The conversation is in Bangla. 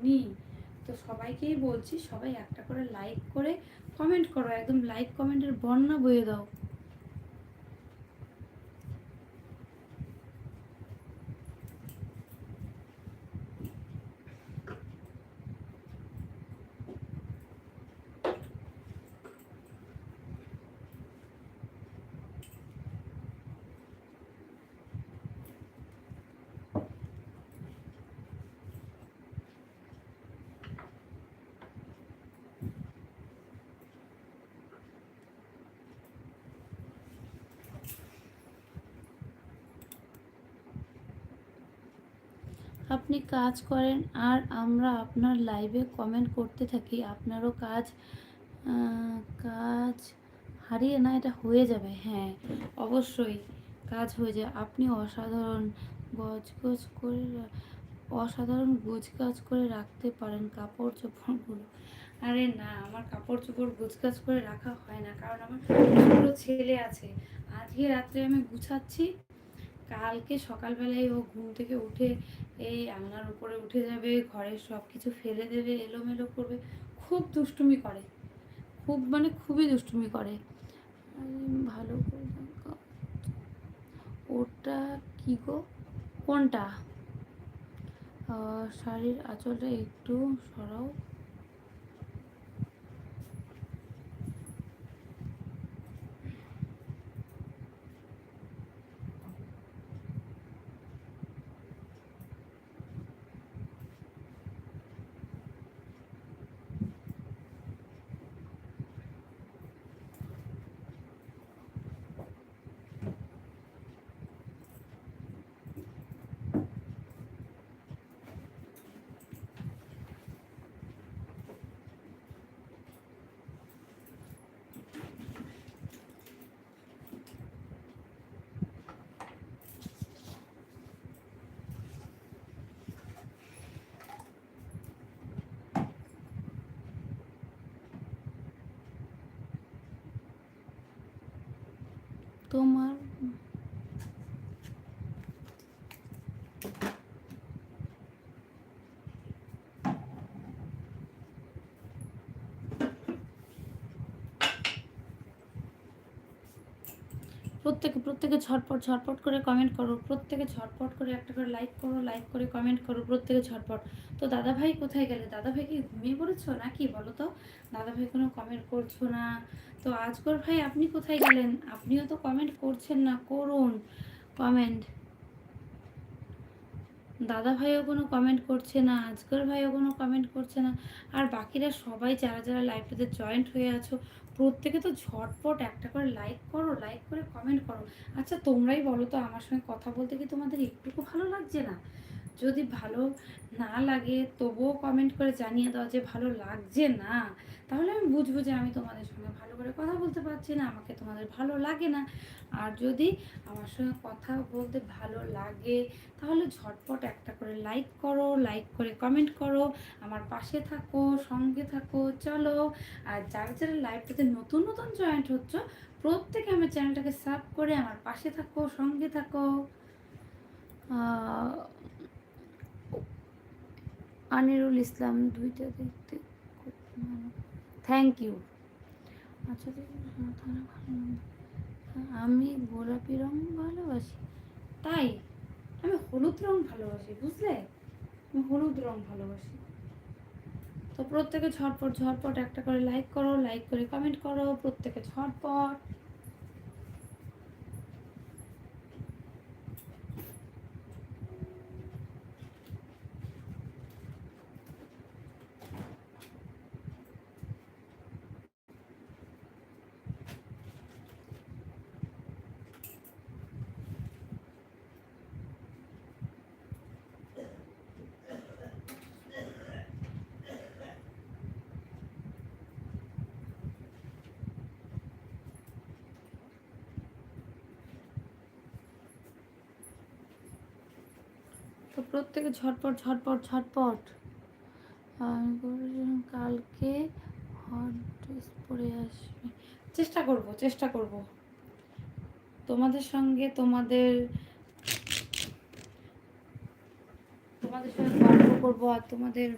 শুনি তো সবাইকেই বলছি, সবাই একটা করে লাইক করে কমেন্ট করো, একদম লাইক কমেন্টের বর্ণা বয়ে দাও। আপনি কাজ করেন আর আমরা আপনার লাইভে কমেন্ট করতে থাকি, আপনারও কাজ কাজ হারিয়ে না, এটা হয়ে যাবে। হ্যাঁ অবশ্যই কাজ হয়ে যায়। আপনি অসাধারণ গজগজ করে অসাধারণ গোছগাছ করে রাখতে পারেন কাপড় চোপড়গুলো। আরে না, আমার কাপড় চোপড় গোছগাছ করে রাখা হয় না, কারণ আমার ছোটো ছেলে আছে। আজকে রাত্রে আমি গুছাচ্ছি কালকে সকালবেলায় ও ঘুম থেকে উঠে এই আলনার উপরে উঠে যাবে, ঘরের সব কিছু ফেলে দেবে, এলোমেলো করবে, খুব দুষ্টুমি করে। খুব মানে খুবই দুষ্টুমি করে। ভালো করে ওটা কি গো? কোনটা? শাড়ির আঁচলটা একটু সরাও। তোমার প্রত্যেকে প্রত্যেকে ছটপট ঝটপট করে কমেন্ট করো। প্রত্যেকে ঝটপট করে একটা করে লাইক করো লাইক করে কমেন্ট করো, প্রত্যেকে ছটপট তো দাদা ভাই কোথায় গেলে? দাদা ভাই কি ঘুমিয়ে পড়েছো নাকি বলো তো? দাদা ভাই কোনো কমেন্ট করছ না? তো আজকর ভাই আপনি কোথায় গেলেন? আপনিও তো কমেন্ট করছেন না, করুন কমেন্ট দাদা ভাইও কোনো কমেন্ট করছে না, আজকের ভাইও কোনো কমেন্ট করছে না। আর বাকিরা সবাই যারা যারা লাইভটাতে জয়েন্ট হয়ে আছো, প্রত্যেকে তো ঝটপট একটা করে লাইক করো লাইক করে কমেন্ট করো। আচ্ছা তোমরাই বলো তো আমার সঙ্গে কথা বলতে কি তোমাদের একটুকু ভালো লাগছে না? যদি ভালো না লাগে তবুও কমেন্ট করে জানিয়ে দাও যে ভালো লাগছে না, তাহলে আমি বুঝব যে আমি তোমাদের সঙ্গে ভালো করে কথা বলতে পারছি না, আমাকে তোমাদের ভালো লাগে না। আর যদি আমার সঙ্গে কথা বলতে ভালো লাগে, তাহলে ঝটপট একটা করে লাইক করো লাইক করে কমেন্ট করো, আমার পাশে থাকো, সঙ্গে থাকো, চলো। আর যারা যারা লাইভটাতে নতুন নতুন জয়েন্ট হচ্ছ, প্রত্যেকে আমার চ্যানেলটাকে সাব করে আমার পাশে থাকো, সঙ্গে থাকো। আনিরুল ইসলাম দুইটা দেখতে থ্যাংক ইউ আচ্ছা। আমি গোলাপি রং ভালোবাসি। তাই? আমি হলুদ রং ভালোবাসি, বুঝলে? আমি হলুদ রং ভালোবাসি। তো প্রত্যেকে ঝটপট ঝটপট একটা করে লাইক করো লাইক করে কমেন্ট করো, প্রত্যেকে ঝটপট। তো প্রত্যেকে ঝটপট ঝটপট ঝটপট। কালকে হট ড্রেস পরে আসবে। চেষ্টা করব চেষ্টা করব। তোমাদের সঙ্গে তোমাদের তোমাদের সঙ্গে গল্প করব আর তোমাদের